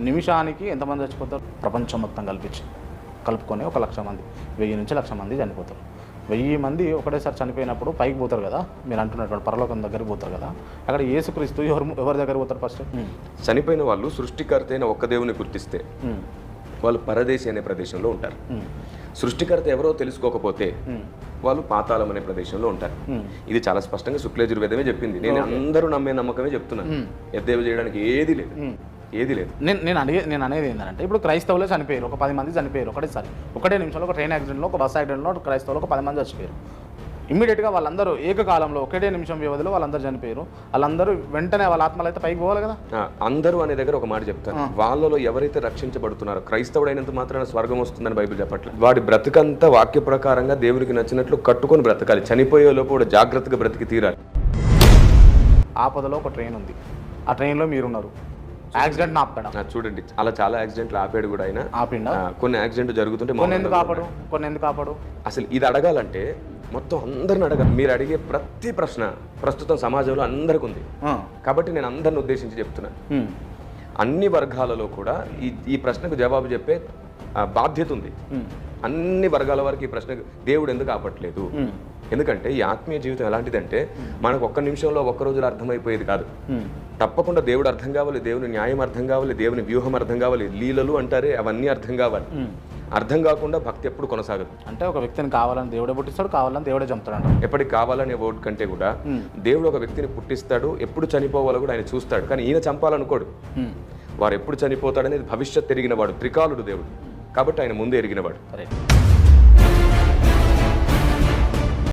నిమిషానికి ఎంతమంది చచ్చిపోతారు? ప్రపంచం మొత్తం కల్పించి కలుపుకొని ఒక లక్ష మంది వెయ్యి నుంచి లక్ష మంది చనిపోతారు. వెయ్యి మంది ఒకటేసారి చనిపోయినప్పుడు పైకి పోతారు కదా? మీరు అంటున్నటువంటి పరలోకం దగ్గరికి పోతారు కదా? అక్కడ యేసుక్రీస్తు ఎవరు ఎవరి దగ్గర పోతారు ఫస్ట్? చనిపోయిన వాళ్ళు సృష్టికర్త అయిన ఒక్క దేవుని గుర్తిస్తే వాళ్ళు పరదేశి అనే ప్రదేశంలో ఉంటారు. సృష్టికర్త ఎవరో తెలుసుకోకపోతే వాళ్ళు పాతాళం అనే ప్రదేశంలో ఉంటారు. ఇది చాలా స్పష్టంగా శుక్లయజుర్వేదమే చెప్పింది. నేను అందరూ నమ్మే నమ్మకమే చెప్తున్నాను. ఎద్దేవ చేయడానికి ఏది లేదు. ఏది లేదు. నేను నేను అడిగే నేను అనేది ఏంటంటే ఇప్పుడు క్రైస్తవులే చనిపోయారు ఒక పది మంది చనిపోయారు ఒకటేసారి. ఒకటే నిమిషంలో ఒక ట్రైన్ యాక్సిడెంట్లో ఒక బస్ యాక్సిడెంట్లో ఒక క్రైస్తవులు ఒక పది మంది చచ్చిపోయారు. ఇమ్మీడియట్గా వాళ్ళందరూ ఏకకాలంలో ఒకటే నిమిషం వ్యవధిలో వాళ్ళందరూ చనిపోయారు. వాళ్ళందరూ వెంటనే వాళ్ళ ఆత్మలు అయితే పైకి పోవాలి కదా? అందరూ అనే దగ్గర ఒక మాట చెప్తాను. వాళ్ళలో ఎవరైతే రక్షించబడుతున్నారో క్రైస్తవుడైనంత మాత్రాన స్వర్గం వస్తుందని బైబిల్ చెప్పట్లేదు వాడి బ్రతుకంతా వాక్య ప్రకారంగా దేవునికి నచ్చినట్లు కట్టుకొని బ్రతకాలి. చనిపోయే లోపు కూడా జాగ్రత్తగా బ్రతికి తీరాలి. ఆపదలో ఒక ట్రైన్ ఉంది. ఆ ట్రైన్లో మీరున్నారు. యాక్సిడెంట్ ఆపడం? చూడండి. అలా చాలా యాక్సిడెంట్లు ఆపాడు కూడా ఆయన. ఆపిండా? కొన్ని యాక్సిడెంట్ జరుగుతుంటే కొన్ని ఎందుకు ఆపడు? కొన్ని ఎందుకు ఆపడు? అసలు ఇది అడగాలంటే మొత్తం అందరిని అడగాలి. మీరు అడిగే ప్రతి ప్రశ్న ప్రస్తుతం సమాజంలో అందరికి ఉంది. కాబట్టి నేను అందరిని ఉద్దేశించి చెప్తున్నాను ఉమ్. అన్ని వర్గాలలో కూడా ఈ ఈ ప్రశ్నకు జవాబు చెప్పే బాధ్యత ఉంది. అన్ని వర్గాల వారికి ఈ ప్రశ్నకు దేవుడు ఎందుకు ఆపట్లేదు. ఎందుకంటే ఈ ఆత్మీయ జీవితం ఎలాంటిదంటే మనకు ఒక్క నిమిషంలో ఒక్క రోజులో అర్థమైపోయేది కాదు. తప్పకుండా దేవుడు అర్థం కావాలి దేవుని న్యాయం అర్థం కావాలి దేవుని వ్యూహం అర్థం కావాలి లీలలు అంటారే అవన్నీ అర్థం కావాలి. అర్థం కాకుండా భక్తి ఎప్పుడు కొనసాగదు. అంటే ఒక వ్యక్తిని కావాలని దేవుడే పుట్టిస్తాడు కావాలని దేవుడే చంపుతాడు ఎప్పటికి కావాలనే వర్డ్ కంటే కూడా దేవుడు ఒక వ్యక్తిని పుట్టిస్తాడు ఎప్పుడు చనిపోవాలో కూడా ఆయన చూస్తాడు. కానీ ఈయన చంపాలనుకోడు. వారు ఎప్పుడు చనిపోతాడనేది భవిష్యత్ ఎరిగినవాడు త్రికాలుడు దేవుడు. కాబట్టి ఆయన ముందే ఎరిగినవాడు సరే.